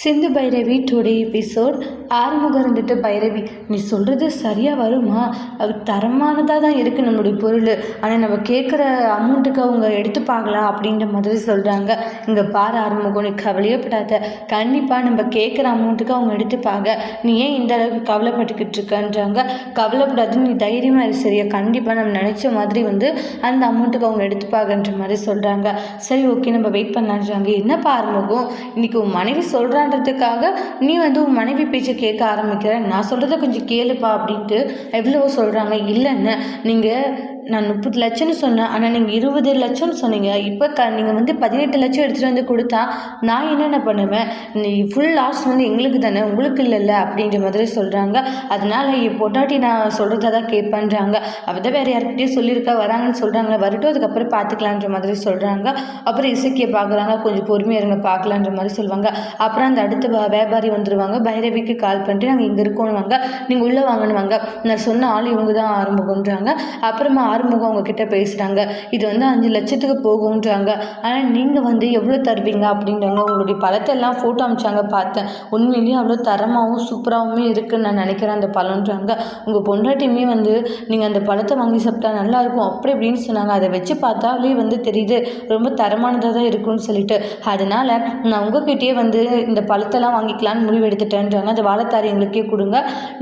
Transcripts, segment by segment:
சிந்து Bhairavi today episode Arumugam இருந்துட்டு பைரவி நீ சொல்கிறது சரியாக வருமா? அது தரமானதாக தான் இருக்குது நம்மளுடைய பொருள். ஆனால் நம்ம கேட்குற அமௌண்ட்டுக்கு அவங்க எடுத்து பார்க்கலாம் அப்படின்ற மாதிரி சொல்கிறாங்க இங்கே பாரு ஆறுமுகம் நீ கவலையப்படாத கண்டிப்பாக நம்ம கேட்குற அமௌண்ட்டுக்கு அவங்க எடுத்துப்பாங்க நீ ஏன் இந்த அளவுக்கு கவலைப்பட்டுக்கிட்டு இருக்கன்றாங்க? கவலைப்படாது நீ தைரியமாக இரு சரியா. கண்டிப்பாக நம்ம நினச்ச மாதிரி வந்து அந்த அமௌண்ட்டுக்கு அவங்க எடுத்துப்பாங்கன்ற மாதிரி சொல்கிறாங்க சரி ஓகே நம்ம வெயிட் பண்ணலான்றாங்க என்னப்பா ஆறுமுகம்? இன்றைக்கி உன் மனைவி பண்ணுறதுக்காக நீ வந்து உன் மனைவி பேச்சை கேட்க ஆரம்பிக்கிற. நான் சொல்கிறத கொஞ்சம் கேளுப்பா அப்படின்ட்டு எவ்வளவோ சொல்கிறாங்க இல்லைன்னு நீங்கள் நான் முப்பது லட்சம்னு சொன்னேன். ஆனால் நீங்கள் இருபது லட்சம்னு சொன்னீங்க. இப்போ க நீங்கள் வந்து பதினெட்டு லட்சம் எடுத்துகிட்டு வந்து கொடுத்தா நான் என்னென்ன பண்ணுவேன்? நீ ஃபுல் லாஸ் வந்து எங்களுக்கு தானே? உங்களுக்கு இல்லைல்ல அப்படின்ற மாதிரி சொல்கிறாங்க அதனால் என் பொட்டாட்டி நான் சொல்கிறத தான் கேட்பேன்றாங்க. அவள் தான் வேறு யார்கிட்டயும் சொல்லியிருக்கா வராங்கன்னு சொல்கிறாங்க வரட்டும் அதுக்கப்புறம் பார்த்துக்கலான்ற மாதிரி சொல்கிறாங்க அப்புறம் இசைக்கியை பார்க்குறாங்க. கொஞ்சம் பொறுமையாக இருங்க பார்க்கலான்ற மாதிரி சொல்லுவாங்க அப்புறம் அந்த அடுத்த வியாபாரி வந்துடுவாங்க பைரவிக்கு கால் பண்ணிட்டு நாங்கள் இங்கே இருக்கோன்னுவாங்க நீங்கள் உள்ளே வாங்கணுவாங்க நான் சொன்ன ஆள் இவங்க தான் ஆரம்பம்ன்றாங்க அப்புறமா ஆறுமுகம் அவங்கக்கிட்ட பேசுகிறாங்க இது வந்து அஞ்சு லட்சத்துக்கு போகுன்றாங்க ஆனால் நீங்கள் வந்து எவ்வளோ தருவீங்க? அப்படின்றாங்க. உங்களுடைய பழத்தை எல்லாம் ஃபோட்டோ அமிச்சாங்க பார்த்தேன். உண்மையிலேயே அவ்வளோ தரமாகவும் சூப்பராகவுமே இருக்குன்னு நான் நினைக்கிறேன் அந்த பழம்ன்றாங்க உங்கள் பொண்டாட்டியுமே வந்து நீங்கள் அந்த பழத்தை வாங்கி சாப்பிட்டா நல்லாயிருக்கும் அப்படி இப்படின்னு சொன்னாங்க. அதை வச்சு பார்த்தாலே வந்து தெரியுது ரொம்ப தரமானதாக தான் இருக்கும்னு சொல்லிட்டு. அதனால் நான் உங்ககிட்டயே வந்து இந்த பழத்தெல்லாம் வாங்கிக்கலான்னு முடிவு எடுத்துட்டேன்றாங்க. அந்த வாழைத்தாரி எங்களுக்கே கொடுங்க.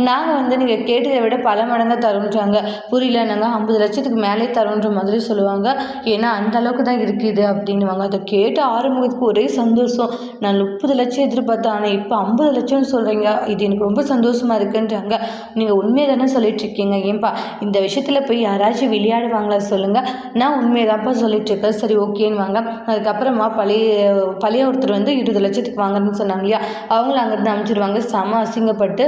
நாங்கள் வந்து நீங்கள் கேட்டதை விட பல மடங்காக தரோன்றாங்க புரியல நாங்கள் ஐம்பது லட்சத்துக்கு மேலே தரோன்ற மாதிரி சொல்லுவாங்க. ஏன்னா அந்த அளவுக்கு தான் இருக்குது அப்படின்னுவாங்க. அதை கேட்டு ஆரம்பத்துக்கு ஒரே சந்தோஷம். நான் முப்பது லட்சம் எதிர்பார்த்தேன். ஆனால் இப்போ ஐம்பது லட்சம்னு சொல்கிறீங்க இது எனக்கு ரொம்ப சந்தோஷமாக இருக்குன்றாங்க. நீங்கள் உண்மையை தானே சொல்லிட்டு இருக்கீங்க? ஏன்பா இந்த விஷயத்தில் போய் யாராச்சும் விளையாடுவாங்களா சொல்லுங்கள் நான் உண்மையை தான்ப்பா சொல்லிட்டு இருக்கேன். சரி ஓகேன்னு வாங்க அதுக்கப்புறமா பழைய பழைய ஒருத்தர் வந்து இருபது லட்சத்துக்கு வாங்குறேன்னு சொன்னாங்க இல்லையா? அவங்கள அங்கேருந்து அனுப்பிச்சிடுவாங்க செம அசிங்கப்பட்டு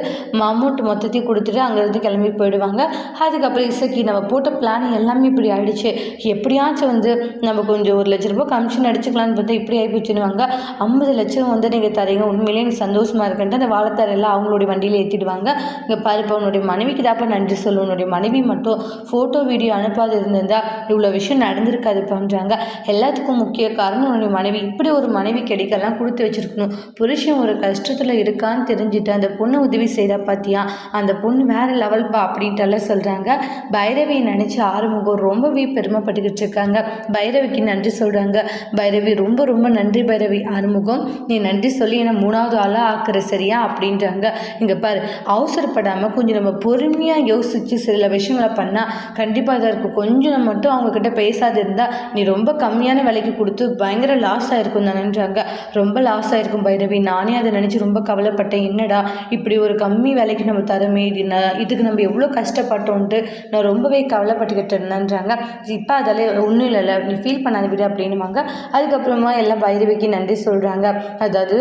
அமௌண்ட் மொத்தத்தையும் கொடுத்துட்டு அங்கேருந்து கிளம்பி போயிடுவாங்க. அதுக்கப்புறம் இசைக்கு நம்ம போட்ட பிளான் எல்லாமே இப்படி ஆகிடுச்சு எப்படியாச்சும் வந்து நம்ம கொஞ்சம் ஒரு லட்ச ரூபாய் கமிஷன் அடிச்சுக்கலான்னு பார்த்தா இப்படி ஆகி போச்சுன்னுவாங்க ஐம்பது லட்சம் வந்து நீங்கள் தரீங்க. உண்மையிலேயே எனக்கு சந்தோஷமாக இருக்குன்ட்டு அந்த வாழைத்தார் எல்லாம் அவங்களுடைய வண்டியில் ஏற்றிடுவாங்க இங்கே பாருப்பா உன்னுடைய மனைவிக்கு தாப்பா நன்றி சொல்லு. உன்னுடைய மனைவி மட்டும் ஃபோட்டோ வீடியோ அனுப்பாது இருந்திருந்தா இவ்வளோ விஷயம் நடந்திருக்காது பண்ணுறாங்க எல்லாத்துக்கும் முக்கிய காரணம் உன்னுடைய மனைவி. இப்படி ஒரு மனைவி கிடைக்கலாம் கொடுத்து வச்சிருக்கணும். புருஷன் ஒரு கஷ்டத்தில் இருக்கான்னு தெரிஞ்சுட்டு அந்த பொண்ணு உதவி செய்தா பார்த்தியா அந்த பொண்ணு வேறு லெவல்ப்பா அப்படின்ட்டுலாம் சொல்கிறாங்க பைரவியை நினச்சி ஆறுமுகம் ரொம்பவே பெருமைப்பட்டுக்கிட்டு இருக்காங்க. பைரவிக்கு நன்றி சொல்கிறாங்க பைரவி ரொம்ப ரொம்ப நன்றி பைரவி. ஆறுமுகம் நீ நன்றி சொல்லி என்னை மூணாவது ஆளாக ஆக்குற சரியா? அப்படின்றாங்க. இங்கே பாரு அவசரப்படாமல் கொஞ்சம் நம்ம பொறுமையாக யோசித்து சில விஷயங்களை பண்ணால் கண்டிப்பாக இதாக இருக்கும். கொஞ்சம் நம்ம மட்டும் அவங்கக்கிட்ட பேசாது இருந்தால் நீ ரொம்ப கம்மியான விலைக்கு கொடுத்து பயங்கர லாஸ் ஆகிருக்கும் தானேன்றாங்க. ரொம்ப லாஸ் ஆகிருக்கும் பைரவி. நானே அதை நினச்சி ரொம்ப கவலைப்பட்டேன். என்னடா இப்படி ஒரு கம்மி விலைக்கு நம்ம தரமே? இது இதுக்கு நம்ம எவ்வளோ கஷ்டப்பட்டோன்ட்டு நான் ரொம்பவே கவலைப்பட்டுக்கிட்டு இருந்தேன்றாங்க இப்போ அதில் ஒன்றும் இல்லைல்ல நீ ஃபீல் பண்ணாத விட அப்படின்னுவாங்க. அதுக்கப்புறமா எல்லாம் பைரவிக்கு நன்றி சொல்கிறாங்க அதாவது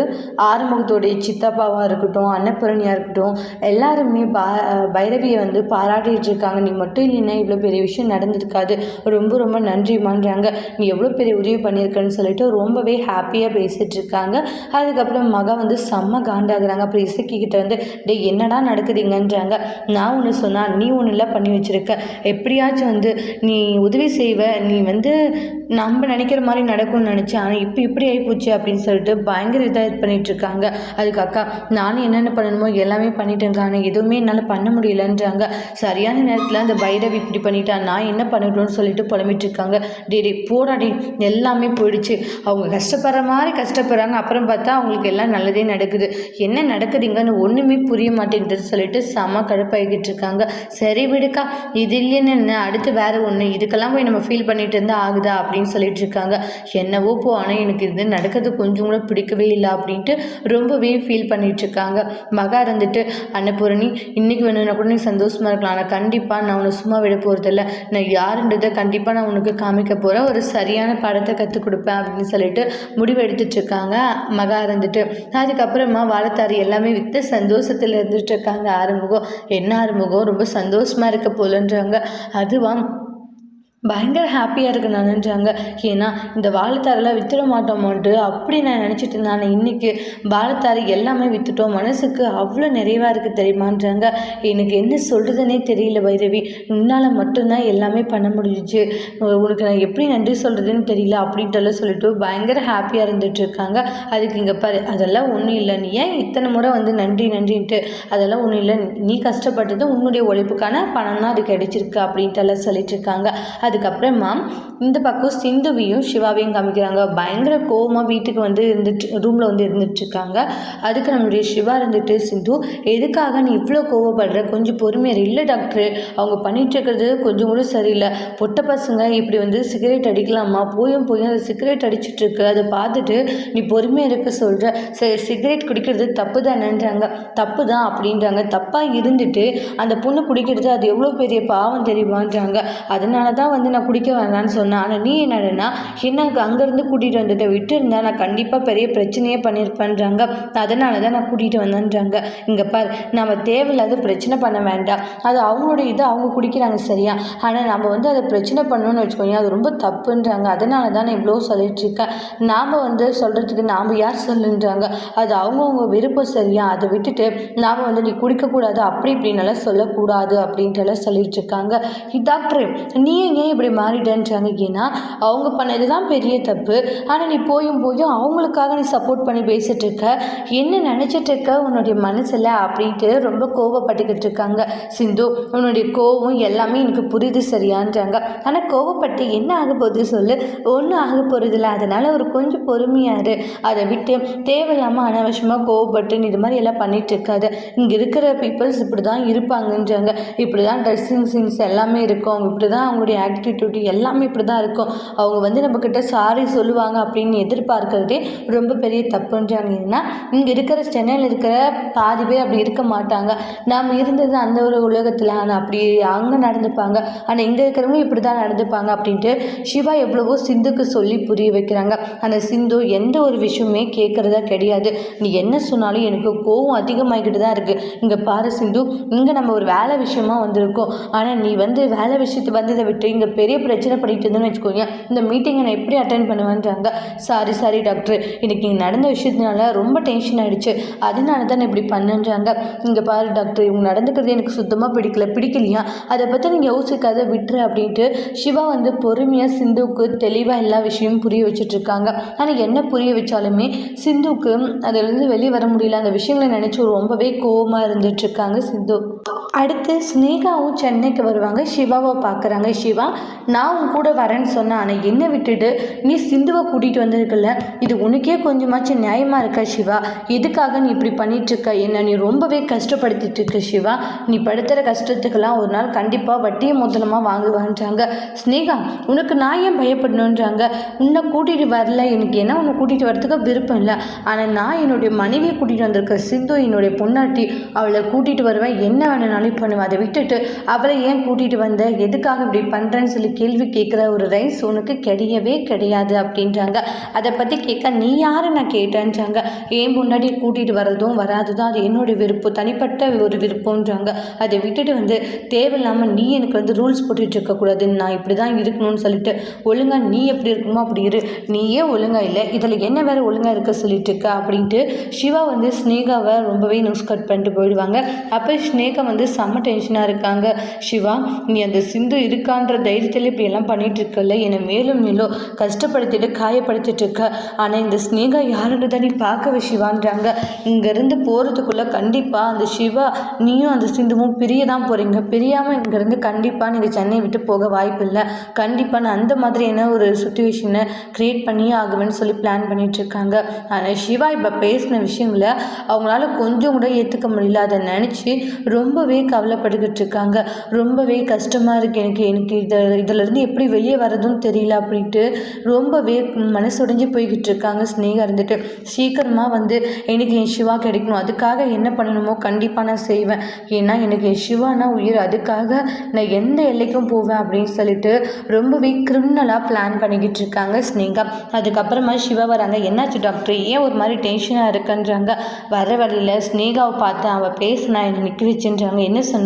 ஆறுமுகத்தோடைய சித்தப்பாவாக இருக்கட்டும் அன்னபூரணியாக இருக்கட்டும் எல்லாருமே பா பைரவியை வந்து பாராட்டிகிட்டு இருக்காங்க. நீ மட்டும் இல்லைன்னா இவ்வளோ பெரிய விஷயம் நடந்திருக்காது. ரொம்ப ரொம்ப நன்றிமான்றாங்க நீ எவ்வளோ பெரிய உதவி பண்ணியிருக்கன்னு சொல்லிட்டு ரொம்பவே ஹாப்பியாக பேசிகிட்டு இருக்காங்க. அதுக்கப்புறம் மகன் வந்து செம்ம காண்டாகிறாங்க. அப்புறம் இசக்கி கிட்ட வந்து டே என்னடா நடக்குதுங்கன்றாங்க. நான் ஒன்று சொன்னால் நீ ஒன்று இல்லை பண்ணி வச்சிருக்க. எப்படியாச்சும் வந்து நீ உதவி செய்வ. நீ வந்து நம்ம நினைக்கிற மாதிரி நடக்கும்னு நினச்சேன். ஆனால் இப்போ இப்படி ஆகிப்போச்சு அப்படின்னு சொல்லிட்டு பயங்கர இதாக இது பண்ணிகிட்ருக்காங்க இருக்காங்க. அதுக்கு அக்கா நானும் என்னென்ன பண்ணணுமோ எல்லாமே பண்ணிட்டேங்க ஆனால் எதுவுமே என்னால் பண்ண முடியலன்றாங்க. சரியான நேரத்தில் அந்த பைரவி இப்படி பண்ணிட்டா நான் என்ன பண்ணட்டும்னு சொல்லிட்டு புலம்பிட்டுருக்காங்க டே டே எல்லாமே போயிடுச்சு. அவங்க கஷ்டப்படுற மாதிரி கஷ்டப்படுறாங்க. அப்புறம் பார்த்தா அவங்களுக்கு எல்லாம் நல்லதே நடக்குது. என்ன நடக்குதுங்கன்னு ஒன்றுமே புரிய மாட்டேங்குதுன்னு சொல்லிட்டு செம கடுப்பாகிக்கிட்டு இருக்காங்க. சரி விடுக்கா இது இல்லைன்னு என்ன? அடுத்து வேறு ஒன்று இதுக்கெல்லாம் போய் நம்ம ஃபீல் பண்ணிட்டு இருந்தால் ஆகுதா? அப்படின்னு அப்படின்னு சொல்லிட்டு இருக்காங்க என்னவோ போ ஆனால் எனக்கு இது நடக்கிறது கொஞ்சம் கூட பிடிக்கவே இல்லை அப்படின்ட்டு ரொம்பவே ஃபீல் பண்ணிட்டு இருக்காங்க மகா இருந்துட்டு அன்னபூரணி இன்னைக்கு வேணும்னா கூட நீ சந்தோஷமா இருக்கலாம். ஆனால் கண்டிப்பாக நான் உன்னை சும்மா விட போகிறதில்ல நான் யாருன்றதை கண்டிப்பாக நான் உனக்கு காமிக்க போகிறேன் ஒரு சரியான படத்தை கற்றுக் கொடுப்பேன் அப்படின்னு சொல்லிட்டு முடிவு எடுத்துட்டு இருக்காங்க மகா இருந்துட்டு. அதுக்கப்புறமா வாழைத்தாரி எல்லாமே விற்று சந்தோஷத்தில் இருந்துட்டு இருக்காங்க ஆறுமுகம். என்ன ஆறுமுகம்? ரொம்ப சந்தோஷமா இருக்க போலன்றாங்க. அதுவா பயங்கர ஹாப்பியாக இருக்கு நானுன்றாங்க ஏன்னா இந்த வாழைத்தாரெல்லாம் வித்துட மாட்டோமோன்ட்டு அப்படி நான் நினச்சிட்டு இருந்தேன். ஆனால் இன்றைக்கி வாழைத்தாரு எல்லாமே விற்றுட்டோம் மனசுக்கு அவ்வளோ நிறைவாக இருக்குது தெரியுமான்றாங்க. எனக்கு என்ன சொல்கிறதுனே தெரியல பைரவி. உன்னால் மட்டும்தான் எல்லாமே பண்ண முடிஞ்சிச்சு. உனக்கு நான் எப்படி நன்றி சொல்கிறதுன்னு தெரியல அப்படின்ட்டுலாம் சொல்லிட்டு பயங்கர ஹாப்பியாக இருந்துகிட்ருக்காங்க அதுக்கு இங்கே பாரு அதெல்லாம் ஒன்றும் இல்லை. நீ ஏன் இத்தனை முறை வந்து நன்றி நன்றின்ட்டு அதெல்லாம் ஒன்றும் இல்லை. நீ கஷ்டப்பட்டது உன்னுடைய உழைப்புக்கான பணம் தான் அது கிடைச்சிருக்கு அப்படின்ட்டு எல்லாம் சொல்லிட்டு இருக்காங்க. அதுக்கப்புறமா இந்த பக்கம் சிந்துவையும் சிவாவையும் காமிக்கிறாங்க. பயங்கர கோவமாக வீட்டுக்கு வந்து இருந்துட்டு ரூமில் வந்து இருந்துட்டுருக்காங்க. அதுக்கு நம்மளுடைய சிவா இருந்துட்டு சிந்து எதுக்காக நீ இவ்வளோ கோவப்படுற? கொஞ்சம் பொறுமையாக இல்லை டாக்டர் அவங்க பண்ணிட்டு இருக்கிறது கொஞ்சம் கூட சரியில்லை. பொட்ட பசங்க இப்படி வந்து சிகரெட் அடிக்கலாமா? போயும் போயும் அது சிகரெட் அடிச்சிட்ருக்கு அதை பார்த்துட்டு நீ பொறுமையாக இருக்க சொல்கிற சரி சிகரெட் குடிக்கிறது தப்பு தானேன்றாங்க. தப்பு தான் அப்படின்றாங்க. தப்பாக இருந்துட்டு அந்த பொண்ணு குடிக்கிறது அது எவ்வளோ பெரிய பாவம் தெரியுமான்றாங்க. அதனால தான் வந்து நான் குடிக்க வேணாம்னு சொன்னேன். ஆனால் நீ என்னடனா என்ன அங்கேருந்து கூட்டிகிட்டு வந்துட்ட? விட்டுருந்தா நான் கண்டிப்பாக பெரிய பிரச்சனையே பண்ணியிருப்பேன்றாங்க அதனால தான் நான் கூட்டிகிட்டு வந்தேன்றாங்க. இங்கே பார் நம்ம தேவையில்லாத பிரச்சனை பண்ண வேண்டாம். அது அவங்களுடைய இது அவங்க குடிக்கிறாங்க சரியா? ஆனால் நம்ம வந்து அதை பிரச்சனை பண்ணணும்னு வச்சுக்கோங்க அது ரொம்ப தப்புன்றாங்க. அதனால தான் நான் இவ்வளோ சொல்லிட்டுருக்கேன் நாம் வந்து சொல்கிறதுக்கு நாம் யார் சொல்லுன்றாங்க? அது அவங்கவுங்க விருப்பம் சரியா? அதை விட்டுட்டு நாம் வந்து நீ குடிக்கக்கூடாது அப்படி இப்படின்னெல்லாம் சொல்லக்கூடாது அப்படின்ட்டுலாம் சொல்லிட்டுருக்காங்க டாக்டர் நீ ஏன் இப்படி மாறிட்டேன்றாங்க ஏன்னா அவங்க பண்ணது தான் பெரிய தப்பு. ஆனால் நீ போயும் போயும் அவங்களுக்காக நீ சப்போர்ட் பண்ணி பேசிகிட்டு இருக்க என்ன நினச்சிட்டு இருக்க உன்னுடைய மனசில் அப்படின்ட்டு ரொம்ப கோவப்பட்டுக்கிட்டு இருக்காங்க. சிந்து உன்னுடைய கோவம் எல்லாமே எனக்கு புரியுது சரியான்றாங்க. ஆனால் கோவப்பட்டு என்ன ஆக போகுது சொல்லு. ஒன்றும் ஆக போகிறதில்ல அதனால் ஒரு கொஞ்சம் பொறுமையாக இரு. அதை விட்டு தேவையில்லாமல் அனாவசியமாக கோவப்பட்டு நீ இது மாதிரி எல்லாம் பண்ணிகிட்டு இருக்காது. இங்கே இருக்கிற பீப்புள்ஸ் இப்படி தான் இருப்பாங்கன்றாங்க. இப்படி தான் ட்ரெஸ்ஸிங் சீன்ஸ் எல்லாமே இருக்கும். இப்படி தான் அவங்களுடைய ஆக்டிடியூட் எல்லாமே இப்படி தான் இருக்கும். அவங்க வந்து நம்மக்கிட்ட சாரி சொல்லுவாங்க அப்படின்னு எதிர்பார்க்கறதே ரொம்ப பெரிய தப்புன்றாங்கன்னா இங்கே இருக்கிற சென்னையில் இருக்கிற பாதி பேர் அப்படி இருக்க மாட்டாங்க. நாம் இருந்தது அந்த ஒரு உலகத்தில் ஆனால் அப்படி அங்கே நடந்துப்பாங்க. ஆனால் இங்கே இருக்கிறவங்க இப்படி தான் நடந்துப்பாங்க அப்படின்ட்டு சிவா எவ்வளவோ சிந்துக்கு சொல்லி புரிய வைக்கிறாங்க. அந்த சிந்து எந்த ஒரு விஷயமே கேட்குறதா கிடையாது. நீ என்ன சொன்னாலும் எனக்கு கோவம் அதிகமாகிக்கிட்டு தான் இருக்குது இங்கே பாரு சிந்து இங்கே நம்ம ஒரு வேலை விஷயமா வந்திருக்கோம். ஆனால் நீ வந்து வேலை விஷயத்தை வந்ததை விட்டு இங்கே பெரிய பிரச்சனை பண்ணிட்டு இருந்தேன்னு வச்சுக்கோங்க. இந்த மீட்டிங்கை நான் எப்படி அட்டன் பண்ணுவேன்றாங்க? சாரி சாரி டாக்டர் இன்றைக்கி இங்கே நடந்த விஷயத்தினால ரொம்ப டென்ஷன் ஆகிடுச்சு அதனால தான் நான் இப்படி பண்ணுன்றாங்க. இங்கே பாரு டாக்டர் இவங்க நடந்துக்கிறது எனக்கு சுத்தமாக பிடிக்கல. பிடிக்கலையா? அதை பற்றி நீங்கள் யோசிக்காத விட்டுரு அப்படின்ட்டு சிவா வந்து பொறுமையாக சிந்துவுக்கு தெளிவாக எல்லா விஷயமும் புரிய வச்சுட்ருக்காங்க. ஆனால் என்ன புரிய வச்சாலுமே சிந்துவுக்கு அதிலிருந்து வெளியே வர முடியல. அந்த விஷயங்களை நினச்சி ரொம்பவே கோவமாக இருந்துட்டுருக்காங்க சிந்து. அடுத்து ஸ்னேகாவும் சென்னைக்கு வருவாங்க சிவாவை பார்க்குறாங்க. சிவா நான் உன் கூட வரேன்னு சொன்னேன் ஆனால் என்னை விட்டுட்டு நீ சிந்துவை கூட்டிகிட்டு வந்திருக்கல இது உனக்கே கொஞ்சமாச்சும் நியாயமாக இருக்கா சிவா? எதுக்காக நீ இப்படி பண்ணிகிட்ருக்க என்ன நீ ரொம்பவே கஷ்டப்படுத்திட்டு இருக்க சிவா? நீ படுத்துகிற கஷ்டத்துக்கெல்லாம் ஒரு நாள் கண்டிப்பாக வட்டியை மொத்தமாக வாங்குவான்றாங்க. ஸ்னேகா உனக்கு நான் ஏன் பயப்படணுன்றாங்க உன்னை கூட்டிகிட்டு வரல. எனக்கு என்ன உன்னை கூட்டிகிட்டு வரதுக்கு விருப்பம் இல்லை. ஆனால் நான் என்னுடைய மனைவியை கூட்டிகிட்டு வந்திருக்க சிந்து என்னுடைய பொண்ணாட்டி அவளை கூட்டிகிட்டு வருவேன். என்ன வேணும்னாலும் பண்ணுவேன் அதை விட்டுட்டு அவளை ஏன் கூட்டிகிட்டு வந்த? எதுக்காக இப்படி பண்ணுறேன்னு சொல்லி கேள்வி கேட்குற ஒரு ரைஸ் உனக்கு கிடையவே கிடையாது அப்படின்றாங்க. அதை பற்றி கேட்க நீ யாரு? நான் கேட்டேன்றாங்க. ஏன் முன்னாடி கூட்டிகிட்டு வர்றதும் வராததும் அது என்னோடய விருப்பம். தனிப்பட்ட ஒரு விருப்பம்ன்றாங்க. அதை விட்டுட்டு வந்து தேவையில்லாமல் நீ எனக்கு வந்து ரூல்ஸ் போட்டுட்டு இருக்கக்கூடாது நான் இப்படி தான் இருக்கணும்னு சொல்லிட்டு ஒழுங்காக நீ எப்படி இருக்கணுமோ அப்படி இரு. நீயே ஒழுங்காக இல்லை. இதில் என்ன வேறு ஒழுங்காக இருக்க சொல்லிட்டு இருக்க? அப்படின்ட்டு சிவா வந்து ஸ்னேகாவை ரொம்பவே நியூஸ் கட் பண்ணிட்டு போயிடுவாங்க. அப்போ ஸ்னேகா வந்து செம்ம டென்ஷனாக இருக்காங்க. சிவா நீ அந்த சிந்து இருக்கான்ற தைரியத்தில் இப்படி எல்லாம் இருக்கல என்னை மேலும் மேலும் கஷ்டப்படுத்திட்டு காயப்படுத்திட்டு இருக்க. ஆனால் இந்த ஸ்னேகா யாருன்னு தான் நீ பார்க்கவே சிவான்றாங்க. இங்கேருந்து போகிறதுக்குள்ளே கண்டிப்பாக அந்த சிவா நீயும் அந்த சிந்துவும் பிரிய தான் போகிறீங்க பிரியாமல் இங்கேருந்து கண்டிப்பாக நீங்கள் சென்னை விட்டு போக வாய்ப்பு இல்லை. கண்டிப்பாக நான் அந்த மாதிரியான ஒரு சுச்சுவேஷனை க்ரியேட் பண்ணியே ஆகுவேன்னு சொல்லி பிளான் பண்ணிகிட்ருக்காங்க இருக்காங்க. ஆனால் சிவா இப்போ பேசின விஷயங்களை அவங்களால கொஞ்சம் கூட ஏற்றுக்க முடியல. அதை நினச்சி ரொம்பவே கவலை கவலைப்பட்டுக்கிட்டு இருக்காங்க. ரொம்பவே கஷ்டமாக இருக்குது எனக்கு. எனக்கு இதை இதிலேருந்து எப்படி வெளியே வரதும் தெரியல அப்படின்ட்டு ரொம்பவே மனசுடைஞ்சு போய்கிட்டு இருக்காங்க. ஸ்னேகா இருந்துட்டு சீக்கிரமாக வந்து எனக்கு என் சிவா கிடைக்கணும். அதுக்காக என்ன பண்ணணுமோ கண்டிப்பாக நான் செய்வேன். ஏன்னா எனக்கு என் சிவானா உயிர். அதுக்காக நான் எந்த எல்லைக்கும் போவேன் அப்படின்னு சொல்லிட்டு ரொம்பவே கிரிமினலாக பிளான் பண்ணிக்கிட்டு இருக்காங்க ஸ்னேகா அதுக்கப்புறமா சிவா வராங்க. என்னாச்சு டாக்டர் ஏன் ஒரு மாதிரி டென்ஷனாக இருக்குன்றாங்க? வர வழியில் ஸ்னேகாவை பார்த்தேன் அவள் பேசினா என்னை நிற்க வச்சுன்றாங்க என்ன சொன்ன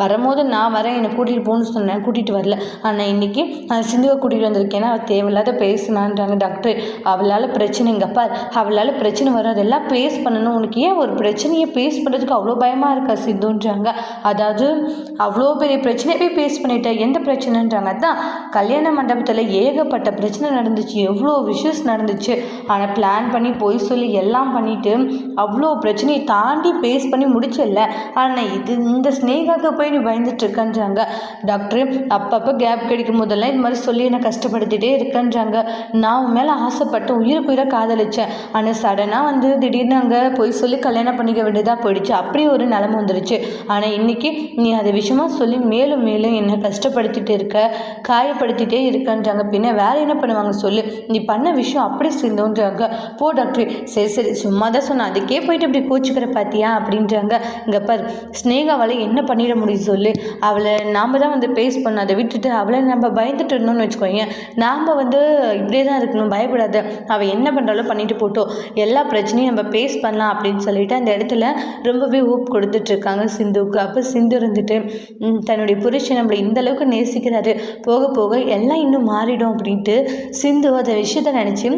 வரும்போது நான் வரேன் என்னை கூட்டிகிட்டு போகணும்னு சொன்னேன் கூட்டிகிட்டு வரல. ஆனால் இன்றைக்கி சிந்துவை கூட்டிகிட்டு வந்திருக்கேன்னா அவள் தேவையில்லாத பேசினான்றாங்க டாக்டர் அவளால் பிரச்சனைங்க பார். அவளால் பிரச்சனை வரும் அதெல்லாம் பேஸ் பண்ணணும். உனக்கு ஏன் ஒரு பிரச்சனையை பேஸ் பண்ணுறதுக்கு அவ்வளோ பயமாக இருக்கா சிந்துன்றாங்க. அதாவது அவ்வளோ பெரிய பிரச்சனையை போய் பேஸ் பண்ணிட்டா எந்த பிரச்சனைன்றாங்க. அதான் கல்யாண மண்டபத்தில் ஏகப்பட்ட பிரச்சனை நடந்துச்சு. எவ்வளோ விஷயஸ் நடந்துச்சு. ஆனால் பிளான் பண்ணி போய் சொல்லி எல்லாம் பண்ணிவிட்டு அவ்வளோ பிரச்சனையை தாண்டி பேஸ் பண்ணி முடிச்சல ஆனால் இது இந்த ஸ்னேகாவுக்கு போய் நீ பயந்துட்டு இருக்கன்றாங்க. டாக்டர் அப்பப்போ கேப் கிடைக்கும் போதெல்லாம் இது மாதிரி சொல்லி என்னை கஷ்டப்படுத்திட்டே இருக்கன்றாங்க. நான் உன் மேலே ஆசைப்பட்டு உயிருக்கு உயிரை காதலிச்சேன். ஆனால் சடனாக வந்து திடீர்னு அங்கே போய் சொல்லி கல்யாணம் பண்ணிக்க வேண்டியதாக போயிடுச்சு. அப்படி ஒரு நிலமை வந்துருச்சு. ஆனால் இன்னைக்கு நீ அதை விஷயமா சொல்லி மேலும் மேலும் என்னை கஷ்டப்படுத்திட்டு இருக்க காயப்படுத்திட்டே இருக்கன்றாங்க. பின்ன வேற என்ன பண்ணுவாங்க சொல்லு. நீ பண்ண விஷயம் அப்படி சேர்ந்தோன்றாங்க போ டாக்டர். சரி சரி. சும்மா தான் சொன்னேன். அதுக்கே போயிட்டு இப்படி கோச்சிக்கிற பார்த்தியா அப்படின்றாங்க. இங்கே பார் ஸ்னேகாவால் என்ன பண்ணிட முடியும் சொல்லு. அவளை நாம் தான் வந்து பேஸ் பண்ண அதை விட்டுட்டு அவளை நம்ம பயந்துட்டு இருந்தோம்னு வச்சுக்கோங்க நாம் வந்து இப்படியே தான் இருக்கணும். பயப்படாத. அவள் என்ன பண்ணுறாலும் பண்ணிட்டு போட்டோம். எல்லா பிரச்சனையும் நம்ம பேஸ் பண்ணலாம் அப்படின்னு சொல்லிட்டு அந்த இடத்துல ரொம்பவே ஊப் கொடுத்துட்ருக்காங்க சிந்துவுக்கு. அப்போ சிந்து இருந்துட்டு தன்னுடைய புருஷன் நம்மளை இந்த அளவுக்கு நேசிக்கிறாரு. போக போக எல்லாம் இன்னும் மாறிடும் அப்படின்ட்டு சிந்து அந்த விஷயத்த நினச்சி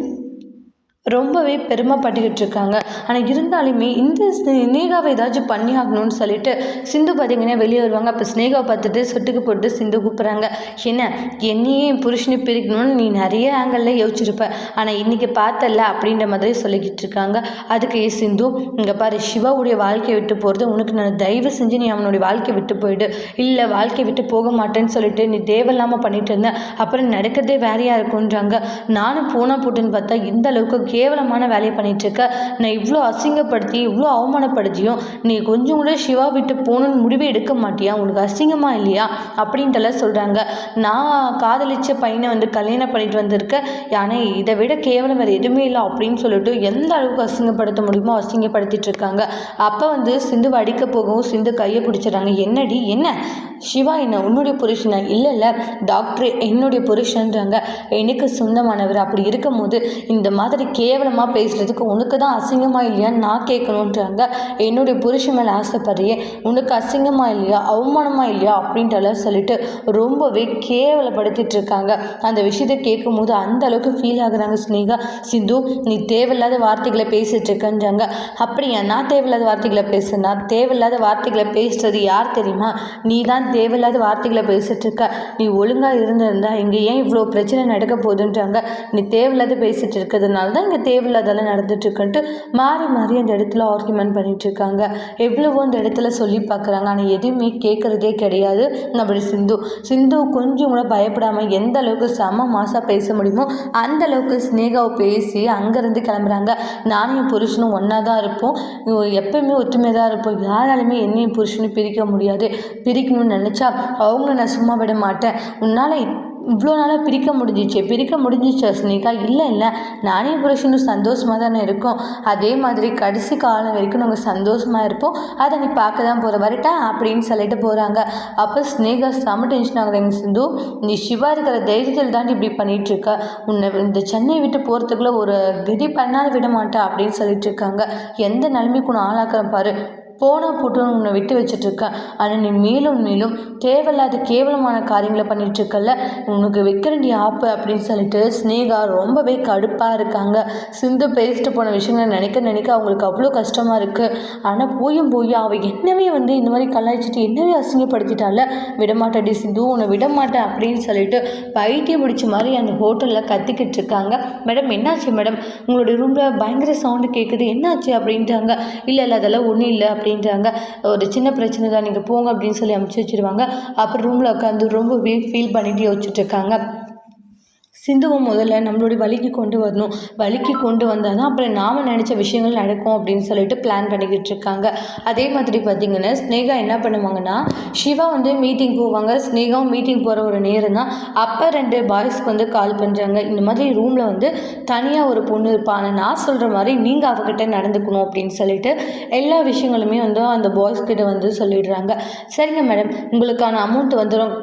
ரொம்பவே பெருமைப்பட்டுக்கிட்டு இருக்காங்க ஆனால் இருந்தாலுமே இந்த ஸ்னேகாவை ஏதாச்சும் பண்ணி ஆகணும்னு சொல்லிட்டு சிந்து பார்த்தீங்கன்னா வெளியே வருவாங்க. அப்போ ஸ்னேகாவை பார்த்துட்டு சொட்டுக்கு போட்டு சிந்து கூப்பிட்றாங்க. என்ன? என்னையே என் புருஷனை பிரிக்கணும்னு நீ நிறைய ஆங்கிளில் யோசிச்சிருப்ப. ஆனால் இன்றைக்கி பார்த்தல அப்படின்ற மாதிரி சொல்லிக்கிட்டு இருக்காங்க. அதுக்கு ஏ சிந்து இங்கே பாரு சிவாவுடைய வாழ்க்கையை விட்டு போகிறது உனக்கு நான் தயவு செஞ்சு நீ அவனுடைய வாழ்க்கையை விட்டு போயிடு. இல்லை வாழ்க்கையை விட்டு போக மாட்டேன்னு சொல்லிட்டு நீ தேவையில்லாமல் பண்ணிட்டு இருந்த. அப்புறம் நடக்கிறதே வேறையாக இருக்குன்றாங்க நானும் போனால் போட்டுன்னு பார்த்தா இந்த அளவுக்கு கேவலமான வேலையை பண்ணிகிட்ருக்க நான் இவ்வளோ அசிங்கப்படுத்தி இவ்வளோ அவமானப்படுத்தியும் நீ கொஞ்சம் கூட சிவா விட்டு போகணுன்னு முடிவே எடுக்க மாட்டியா? உனக்கு அசிங்கமாக இல்லையா? அப்படின்ட்டுலாம் சொல்கிறாங்க நான் காதலிச்ச பையனை வந்து கல்யாணம் பண்ணிட்டு வந்திருக்க. ஆனால் இதை விட கேவலம் வேறு எதுவுமே இல்லை அப்படின்னு சொல்லிட்டு எந்த அளவுக்கு அசிங்கப்படுத்த முடியுமோ அசிங்கப்படுத்திட்டு இருக்காங்க. அப்போ வந்து சிந்து அடிக்க போகவும் சிந்து கையை பிடிச்சிடுறாங்க. என்னடி என்ன? சிவா என்ன உன்னுடைய புருஷனா? இல்லை இல்லை டாக்டர் என்னுடைய புருஷன்றாங்க. எனக்கு சொந்தமானவர். அப்படி இருக்கும்போது இந்த மாதிரி கேவலமாக பேசுகிறதுக்கு உனக்கு தான் அசிங்கமாக இல்லையான்னு நான் கேட்கணுன்றாங்க என்னுடைய புருஷன் மேலே ஆசைப்படுறியே உனக்கு அசிங்கமாக இல்லையா அவமானமாக இல்லையா அப்படின்ட்டுலாம் சொல்லிட்டு ரொம்பவே கேவலப்படுத்திட்டு இருக்காங்க. அந்த விஷயத்தை கேட்கும்போது அந்த அளவுக்கு ஃபீல் ஆகுறாங்க ஸ்னேகா சிந்து நீ தேவையில்லாத வார்த்தைகளை பேசிகிட்டு இருக்கன்றாங்க. அப்படியா நான் தேவையில்லாத வார்த்தைகளை பேசுனா தேவையில்லாத வார்த்தைகளை பேசுறது யார் தெரியுமா? நீ தான் தேவையில்லாத வார்த்தைகளை பேசிட்டு இருக்க. நீ ஒழுங்காக இருந்திருந்தா இங்கே ஏன் இவ்வளோ பிரச்சனை நடக்க போகுதுன்றாங்க. நீ தேவையில்லாத பேசிட்டு இருக்கிறதுனால தான் இங்கே தேவையில்லாதெல்லாம் நடந்துட்டு இருக்குன்ட்டு மாறி மாறி அந்த இடத்துல ஆர்குமெண்ட் பண்ணிட்டு இருக்காங்க எவ்வளவோ அந்த இடத்துல சொல்லி பார்க்குறாங்க. ஆனால் எதுவுமே கேட்குறதே கிடையாது. நம்மளுடைய சிந்து சிந்து கொஞ்சம் கூட பயப்படாமல் எந்த அளவுக்கு செம மாசாக பேச முடியுமோ அந்த அளவுக்கு ஸ்னேகாவை பேசி அங்கேருந்து கிளம்புறாங்க. நானும் என் புருஷனும் ஒன்றா தான் இருப்போம். எப்பயுமே ஒற்றுமையாக தான் இருப்போம். யாராலுமே என்னையும் புருஷனும் பிரிக்க முடியாது. பிரிக்கணும்னு நினச்சா அவங்கள நான் சும்மா விட மாட்டேன். உன்னால் இவ்வளோ நாளாக பிரிக்க முடிஞ்சிச்சு பிரிக்க முடிஞ்சிச்சா ஸ்னேகா? இல்லை இல்லை. நானே புருஷனும் சந்தோஷமாக தானே இருக்கும். அதே மாதிரி கடைசி காலம் வரைக்கும் நாங்கள் சந்தோஷமாக இருப்போம். அதை நீ பார்க்க தான் போகிற வரட்டா? அப்படின்னு சொல்லிட்டு போகிறாங்க அப்போ ஸ்னேகா செம டென்ஷன் ஆகுறாங்க சிந்து. நீ சிவா இருக்கிற தைரியத்தில் தாண்டி இப்படி பண்ணிகிட்ருக்க இருக்க உன்னை இந்த சென்னை விட்டு போகிறதுக்குள்ளே ஒரு கதி பண்ணால் விட மாட்டேன் அப்படின்னு சொல்லிட்டு இருக்காங்க எந்த நிலைமைக்கு உன்னை ஆளாக்குறேன் பாரு. போனால் போட்டு உன்னை விட்டு வச்சிட்ருக்கேன் ஆனால் நீ மேலும் மேலும் தேவையில்லாத கேவலமான காரியங்களை பண்ணிட்டு உனக்கு வைக்கிறண்டி ஆப்பு அப்படின்னு சொல்லிட்டு ஸ்னேகா ரொம்பவே கடுப்பாக இருக்காங்க. சிந்து பேசிட்டு போன விஷயங்களை நினைக்க நினைக்க அவங்களுக்கு அவ்வளோ கஷ்டமாக இருக்குது ஆனால் போயும் போய் அவள் என்னவே வந்து இந்த மாதிரி கலாய்ச்சிட்டு என்னவே அசிங்கப்படுத்திட்டால? விடமாட்டேடி சிந்து உன்னை விடமாட்டேன் அப்படின்னு சொல்லிட்டு பைத்தியம் பிடிச்ச மாதிரி அந்த ஹோட்டலில் கத்திக்கிட்டு இருக்காங்க மேடம் என்னாச்சு மேடம்? உங்களுடைய ரூமில் பயங்கர சவுண்டு கேட்குது என்னாச்சு அப்படின்ட்டாங்க. இல்லை இல்லை அதெல்லாம் ஒன்றும் இல்லை அப்படின்னு அப்படின்றாங்க. ஒரு சின்ன பிரச்சனை தான் நீங்கள் போங்க அப்படின்னு சொல்லி அமுச்சு வச்சிருவாங்க. அப்புறம் ரூமில் உட்காந்து ரொம்பவே ஃபீல் பண்ணிட்டு யோசிச்சுட்டு இருக்காங்க. சிந்துவை முதல்ல நம்மளுடைய வழிக்கு கொண்டு வரணும். வழிக்கு கொண்டு வந்தால் தான் அப்புறம் நாம் நினச்ச விஷயங்கள் நடக்கும் அப்படின்னு சொல்லிட்டு பிளான் பண்ணிக்கிட்டு இருக்காங்க. அதே மாதிரி பார்த்திங்கன்னா ஸ்னேகா என்ன பண்ணுவாங்கன்னா சிவா வந்து மீட்டிங் போவாங்க. ஸ்னேகாவும் மீட்டிங் போகிற ஒரு நேரம் தான். அப்போ ரெண்டு பாய்ஸ்க்கு வந்து கால் பண்ணுறாங்க இந்த மாதிரி ரூமில் வந்து தனியாக ஒரு பொண்ணு இருப்பா. ஆனால் நான் சொல்கிற மாதிரி நீங்கள் அவகிட்ட நடந்துக்கணும் அப்படின்னு சொல்லிட்டு எல்லா விஷயங்களுமே வந்து அந்த பாய்ஸ்கிட்ட வந்து சொல்லிடுறாங்க. சரிங்க மேடம் உங்களுக்கான அமௌண்ட் வந்துடும்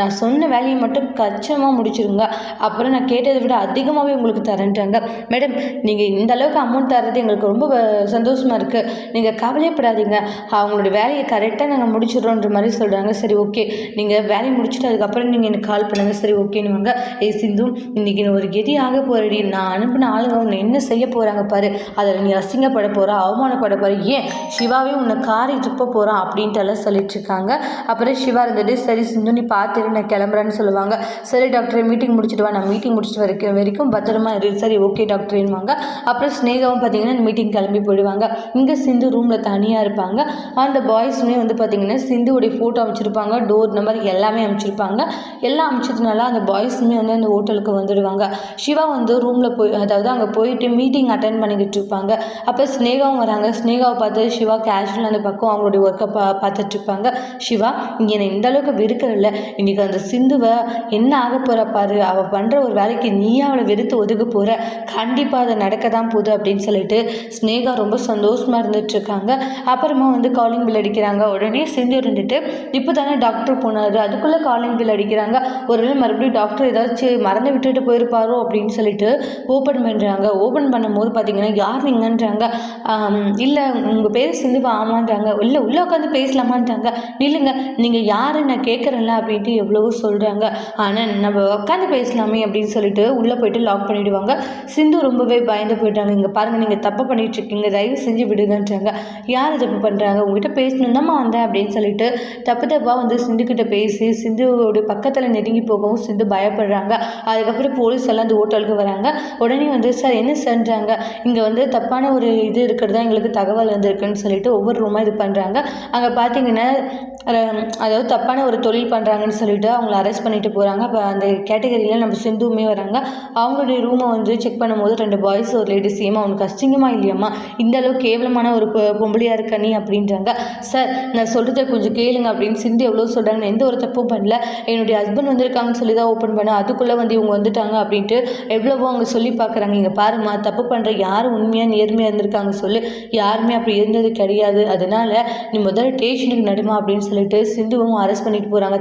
நான் சொன்ன வேலையை மட்டும் கச்சமாக முடிச்சிருங்க. அப்புறம் நான் கேட்டதை விட அதிகமாகவே உங்களுக்கு தரேன்ட்டாங்க. மேடம் நீங்கள் இந்த அளவுக்கு அமௌண்ட் தர்றது எங்களுக்கு ரொம்ப சந்தோஷமாக இருக்குது நீங்கள் கவலைப்படாதீங்க அவங்களோட வேலையை கரெக்டாக நாங்கள் முடிச்சிடறோன்ற மாதிரி சொல்கிறாங்க சரி ஓகே நீங்கள் வேலையை முடிச்சுட்டு அதுக்கப்புறம் நீங்கள் எனக்கு கால் பண்ணுங்கள் சரி ஓகேன்னுவாங்க ஏய் சிந்து இன்றைக்கி ஒரு கெதி ஆக போகிறடி நான் அனுப்பின ஆளுங்க உன்னை என்ன செய்ய போகிறாங்க பாரு. அதில் நீ அசிங்கப்பட போகிற அவமானப்பட போகிற ஏன் சிவாவே உன்னை காரி துப்ப போகிறான் அப்படின்ட்டு எல்லாம் சொல்லிட்டு இருக்காங்க. அப்புறம் சிவா இருந்துட்டு சரி சிந்து நீ பார்த்து பார்த்துரு நான் கிளம்புறேன்னு சொல்லுவாங்க. சரி டாக்டர் மீட்டிங் முடிச்சுட்டு வா. நான் மீட்டிங் முடிச்சுட்டு வரைக்கும் வரைக்கும் பத்திரமா இரு. சரி ஓகே டாக்டர்னுவாங்க அப்புறம் ஸ்னேகாவும் பார்த்தீங்கன்னா மீட்டிங் கிளம்பி போயிடுவாங்க. இங்கே சிந்து ரூமில் தனியாக இருப்பாங்க. அந்த பாய்ஸுமே வந்து பார்த்தீங்கன்னா சிந்துவுடைய ஃபோட்டோ அமைச்சிருப்பாங்க. டோர் நம்பர் எல்லாமே அமைச்சிருப்பாங்க. எல்லாம் அமைச்சதுனால அந்த பாய்ஸுமே வந்து அந்த ஹோட்டலுக்கு வந்துடுவாங்க. சிவா வந்து ரூமில் போய் அதாவது அங்கே போயிட்டு மீட்டிங் அட்டன் பண்ணிக்கிட்டு இருப்பாங்க. அப்போ ஸ்னேகாவும் வராங்க. ஸ்னேகாவை பார்த்து சிவா கேஷுவல் அந்த பக்கம் அவங்களுடைய ஒர்க்கை பா பார்த்துட்டு இருப்பாங்க. சிவா இங்கே என்னை இந்த அளவுக்கு வெறுக்கிறல்ல இன்னைக்கு அந்த சிந்துவை என்ன ஆக போகிற பாரு? அவள் பண்ணுற ஒரு வேலைக்கு நீயே அவளை வெறுத்து ஒதுக்க போகிற கண்டிப்பாக அதை நடக்க தான் போகுது அப்படின்னு சொல்லிட்டு ஸ்னேகா ரொம்ப சந்தோஷமாக இருந்துட்டு இருக்காங்க அப்புறமா வந்து காலிங் பில் அடிக்கிறாங்க. உடனே சிந்து இருந்துட்டு இப்போ தானே டாக்டர் போனார். அதுக்குள்ளே காலிங் பில் அடிக்கிறாங்க. ஒருவேளை மறுபடியும் டாக்டர் ஏதாச்சும் மறந்து விட்டுட்டு போயிருப்பாரோ அப்படின்னு சொல்லிட்டு ஓப்பன் பண்ணுறாங்க ஓப்பன் பண்ணும்போது பார்த்தீங்கன்னா யார் நீங்கன்றாங்க. இல்லை உங்கள் பேர் சிந்துவா? ஆமான்றாங்க. இல்லை உள்ளே உட்காந்து பேசலாமான்றாங்க. நில்லுங்க நீங்கள் யாரு நான் கேட்குறேன்ல அப்படின்ட்டு எவ்வளவோ சொல்கிறாங்க ஆனால் நம்ம உட்காந்து பேசலாமே அப்படின்னு சொல்லிட்டு உள்ளே போயிட்டு லாக் பண்ணிவிடுவாங்க சிந்து ரொம்பவே பயந்து போயிட்டாங்க இங்கே பாருங்கள் நீங்கள் தப்பு பண்ணிட்டு இருக்கீங்க. தயவு செஞ்சு விடுங்கன்றாங்க. யார் தப்பு பண்ணுறாங்க உங்ககிட்ட பேசணும் தான்மா வந்தேன் அப்படின்னு சொல்லிட்டு தப்பு தப்பாக வந்து சிந்துக்கிட்ட பேசி சிந்துவோட பக்கத்தில் நெருங்கி போகவும் சிந்து பயப்படுறாங்க. அதுக்கப்புறம் போலீஸ் எல்லாம் அந்த ஹோட்டலுக்கு வராங்க. உடனே வந்து சார் என்ன செஞ்சாங்க இங்கே வந்து தப்பான ஒரு இது இருக்கிறதா? எங்களுக்கு தகவல் வந்திருக்குன்னு சொல்லிட்டு ஒவ்வொரு ரூமாக இது பண்ணுறாங்க அங்கே பார்த்தீங்கன்னா அதாவது தப்பான ஒரு தொழில் பண்ணுறாங்கன்னு சொல்லிட்டு அவங்கள அரெஸ்ட் பண்ணிட்டு போகிறாங்க அப்போ அந்த கேட்டகரியில் நம்ம சிந்துவுமே வராங்க. அவங்களுடைய ரூமை வந்து செக் பண்ணும்போது ரெண்டு பாய்ஸ் ஒரு லேடிஸ் ஏமா அவனுக்கு அசிங்கமா இல்லையாம்மா? இந்த அளவுக்கு கேவலமான ஒரு பொம்பளையாக இருக்க நீ அப்படின்றாங்க. சார் நான் சொல்கிறத கொஞ்சம் கேளுங்க அப்படின்னு சிந்து எவ்வளோ சொல்கிறாங்கன்னு எந்த ஒரு தப்பும் பண்ணல. என்னுடைய ஹஸ்பண்ட் வந்திருக்காங்கன்னு சொல்லி தான் ஓப்பன் பண்ணேன். அதுக்குள்ளே வந்து இவங்க வந்துட்டாங்க அப்படின்ட்டு எவ்வளவோ அவங்க சொல்லி பார்க்குறாங்க. இங்கே பாரும்மா தப்பு பண்ணுற யார் உண்மையாக நேர்மையாக இருந்திருக்காங்க சொல்லு. யாருமே அப்படி இருந்தது கிடையாது. அதனால நீ முதல்ல ஸ்டேஷனுக்கு நடுமா அப்படின்னு சொல்லிட்டு சிந்துவும் அரெஸ்ட் பண்ணிட்டு போகிறாங்க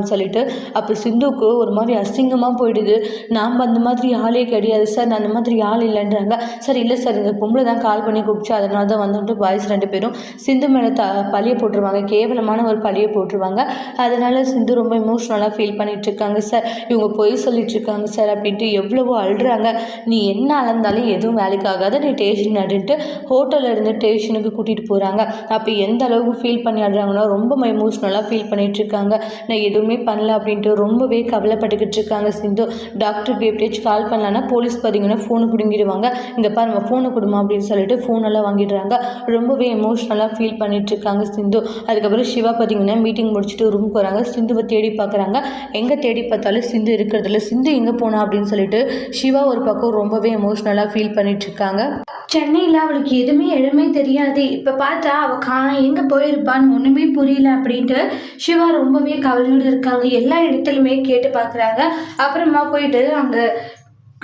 அப்படின்னு சொல்லிட்டு அப்போ சிந்துக்கு ஒரு மாதிரி அசிங்கமாக போயிடுது. நாம் அந்த மாதிரி ஆளே கிடையாது சார். நான் அந்த மாதிரி ஆள் இல்லைன்றாங்க. சார் இல்லை சார். இந்த பொம்பளை தான் கால் பண்ணி கூப்பிச்சு அதனால தான் வந்துட்டு பாய்ஸ் ரெண்டு பேரும் சிந்து மேலே த பழிய போட்டுருவாங்க. கேவலமான ஒரு பழியை போட்டுருவாங்க. அதனால சிந்து ரொம்ப இமோஷ்னலாக ஃபீல் பண்ணிகிட்ருக்காங்க இருக்காங்க சார். இவங்க பொய் சொல்லிட்டு இருக்காங்க சார் அப்படின்ட்டு எவ்வளவோ அழுறாங்க. நீ என்ன அளந்தாலும் எதுவும் வேலைக்கு ஆகாது. நீ ஸ்டேஷன் அப்படின்ட்டு ஹோட்டலில் இருந்து ஸ்டேஷனுக்கு கூட்டிகிட்டு போகிறாங்க அப்போ எந்த அளவுக்கு ஃபீல் பண்ணி அழுறாங்கன்னா ரொம்ப இமோஷ்னலாக ஃபீல் பண்ணிட்டு இருக்காங்க நான் எதுவுமே பண்ணல அப்படின்ட்டு ரொம்பவே கவலைப்பட்டுக்கிட்டு இருக்காங்க சிந்து. டாக்டருக்கு எப்படியாச்சும் கால் பண்ணலான்னா போலீஸ் பார்த்தீங்கன்னா ஃபோனு பிடுங்கிடுவாங்க. இங்கே பாருங்க ஃபோனை கொடுமா அப்படின்னு சொல்லிட்டு ஃபோனெல்லாம் வாங்கிடுறாங்க. ரொம்பவே எமோஷ்னலாக ஃபீல் பண்ணிட்டு இருக்காங்க சிந்து. அதுக்கப்புறம் சிவா பார்த்தீங்கன்னா மீட்டிங் முடிச்சுட்டு ரூமுக்கு வராங்க. சிந்துவை தேடி பார்க்குறாங்க எங்கே தேடி பார்த்தாலும் சிந்து இருக்கிறதில்ல. சிந்து எங்கே போனா அப்படின்னு சொல்லிட்டு சிவா ஒரு பக்கம் ரொம்பவே எமோஷ்னலாக ஃபீல் பண்ணிட்டு இருக்காங்க. சென்னையில் அவளுக்கு எதுவுமே இடமே தெரியாது. இப்போ பார்த்தா அவள் கா எங்கே போயிருப்பான்னு ஒன்றுமே புரியல அப்படின்ட்டு சிவா ரொம்பவே கவலையோடு இருக்காங்க. எல்லா இடத்துலையுமே கேட்டு பார்க்குறாங்க அப்புறமா போயிட்டு அங்கே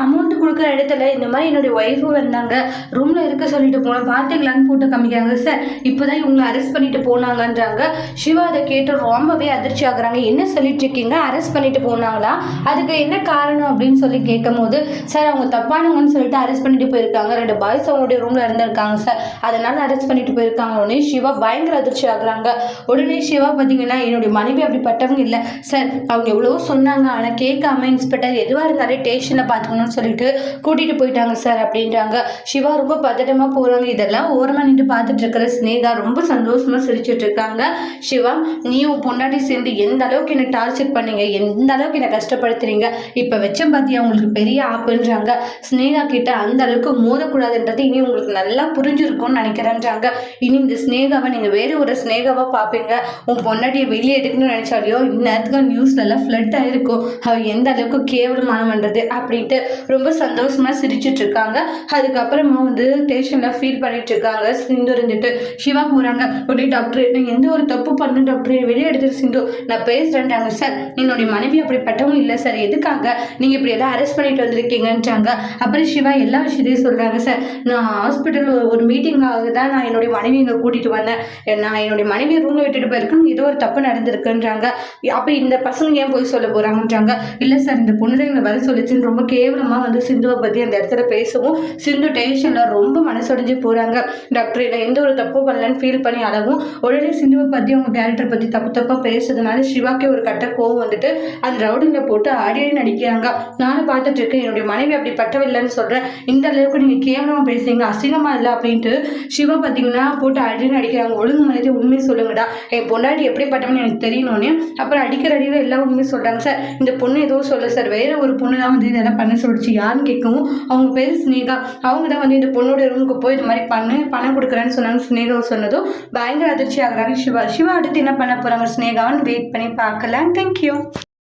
அமௌண்ட் கொடுக்குற இடத்துல இந்த மாதிரி என்னுடைய ஒய்ஃபும் வந்தாங்க. ரூமில் இருக்க சொல்லிட்டு போனோம் பார்த்துக்கலான்னு போட்டு காமிக்கிறாங்க சார் இப்போ தான் இவங்களை அரெஸ்ட் பண்ணிட்டு போனாங்கன்றாங்க. சிவா அதை கேட்டு ரொம்பவே அதிர்ச்சி ஆகுறாங்க. என்ன சொல்லிட்டு இருக்கீங்க? அரெஸ்ட் பண்ணிட்டு போனாங்களா? அதுக்கு என்ன காரணம்? அப்படின்னு சொல்லி கேட்கும் போது சார் அவங்க தப்பானவங்கன்னு சொல்லிட்டு அரெஸ்ட் பண்ணிட்டு போயிருக்காங்க. ரெண்டு பாய்ஸ் அவங்களுடைய ரூமில் இருந்திருக்காங்க சார் அதனால அரெஸ்ட் பண்ணிட்டு போயிருக்காங்க உடனே சிவா பயங்கர அதிர்ச்சி ஆகுறாங்க. உடனே சிவா பார்த்தீங்கன்னா என்னுடைய மனைவி அப்படிப்பட்டவங்க இல்லை சார் அவங்க எவ்வளவோ சொன்னாங்க. ஆனால் கேட்காம இன்ஸ்பெக்டர் எதுவாக இருந்தாலே இருந்தாலும் பார்த்துக்கணும் பார்த்துக்கணும்னு சொல்லிட்டு கூட்டிகிட்டு போயிட்டாங்க சார் அப்படின்றாங்க. சிவா ரொம்ப பதட்டமாக போகிறாங்க இதெல்லாம் ஓரமாக நின்று பார்த்துட்டு இருக்கிற ஸ்னேகா ரொம்ப சந்தோஷமாக சிரிச்சிட்டு இருக்காங்க. சிவா நீ உன் பொண்டாட்டி சேர்ந்து எந்த அளவுக்கு என்னை டார்ச்சர் பண்ணீங்க? எந்த அளவுக்கு என்னை கஷ்டப்படுத்துறீங்க? இப்போ வச்ச பார்த்தியா உங்களுக்கு பெரிய ஆப்புன்றாங்க. ஸ்னேகா கிட்ட அந்த அளவுக்கு மோதக்கூடாதுன்றது இனி உங்களுக்கு நல்லா புரிஞ்சிருக்கும்னு நினைக்கிறேன்றாங்க. இனி இந்த ஸ்னேகாவை நீங்கள் வேறு ஒரு ஸ்னேகாவாக பார்ப்பீங்க. உன் பொண்டாட்டியை வெளியே எடுக்கணும்னு நினச்சாலையோ இந்நேரத்துக்கு நியூஸ்லலாம் ஃப்ளட் ஆகிருக்கும் அவள் எந்த அளவுக்கு கேவலமானவன்றது அப்படின்ட்டு ரொம்ப சந்தோஷமாக சிரிச்சுட்டு இருக்காங்க அதுக்கப்புறமா வந்து ஸ்டேஷன்ல ஃபீல் பண்ணிட்டு இருக்காங்க சிந்து இருந்துட்டு. சிவா போகிறாங்க உடனே டாக்டர் நான் எந்த ஒரு தப்பு பண்ணு டாக்டர் வெளியே எடுத்துட்டு சிந்து. நான் பேசுகிறேன்டாங்க சார். என்னுடைய மனைவி அப்படிப்பட்டவங்க இல்லை சார். எதுக்காக? நீங்கள் இப்படி எல்லாம் அரெஸ்ட் பண்ணிட்டு வந்திருக்கீங்கன்றாங்க அப்புறம் சிவா எல்லா விஷயத்தையும் சொல்கிறாங்க சார். நான் ஹாஸ்பிட்டல் ஒரு மீட்டிங்காக தான் நான் என்னுடைய மனைவி இங்கே கூட்டிகிட்டு வந்தேன். நான் என்னுடைய மனைவியை ரூமில் விட்டுட்டு போயிருக்கேன். ஏதோ ஒரு தப்பு நடந்திருக்குன்றாங்க. அப்போ இந்த பசங்க ஏன் போய் சொல்ல போகிறாங்கன்றாங்க இல்லை சார் இந்த பொண்ணு எங்களை வர சொல்லிச்சுன்னு ரொம்ப கேவலம் அம்மா வந்து சிந்துவை பற்றி அந்த இடத்துல பேசவும் சிந்து டென்ஷனில் ரொம்ப மனசடைஞ்சு போகிறாங்க டாக்டர் நான் எந்த ஒரு தப்பும் பண்ணலன்னு ஃபீல் பண்ணி அளவும் உடனே சிந்துவை பற்றி அவங்க கேரக்டர் பற்றி தப்பு தப்பாக பேசுறதுனால சிவாக்கே ஒரு கட்ட கோவம் வந்துட்டு அந்த ரவுடிங்கில் போட்டு ஆடியே நடிக்கிறாங்க. நானும் பார்த்துட்டு இருக்கேன் என்னுடைய மனைவி அப்படி பட்டவில்லைன்னு சொல்கிறேன் இந்த அளவுக்கு நீங்கள் கேவலமாக பேசுறீங்க அசிங்கமாக இல்லை அப்படின்ட்டு சிவா பார்த்தீங்கன்னா போட்டு அடி நடிக்கிறாங்க. ஒழுங்கு மனித உண்மையை சொல்லுங்கடா. என் பொண்டாட்டி எப்படிப்பட்டவன்னு எனக்கு தெரியணும்னு அப்புறம் அடிக்கிற அடியில் எல்லா உண்மையும் சொல்கிறாங்க சார் இந்த பொண்ணு எதுவும் சொல்ல சார். வேற ஒரு பொண்ணு தான் வந்து இதெல்லாம் பண்ண சொல்லிச்சு யாருன்னு கேட்கவும் அவங்க பேர் ஸ்னேகா அவங்க தான் வந்து இந்த பொண்ணோட ரூமுக்கு போய் இது மாதிரி பண்ணு பணம் கொடுக்குறேன்னு சொன்னாங்க. ஸ்னேகா சொன்னதும் பயங்கர அதிர்ச்சி ஆகுறாங்க. சிவா சிவா அடுத்து என்ன பண்ண போகிறாங்க ஸ்னேகான்னு வெயிட் பண்ணி பார்க்கலாம் தேங்க்யூ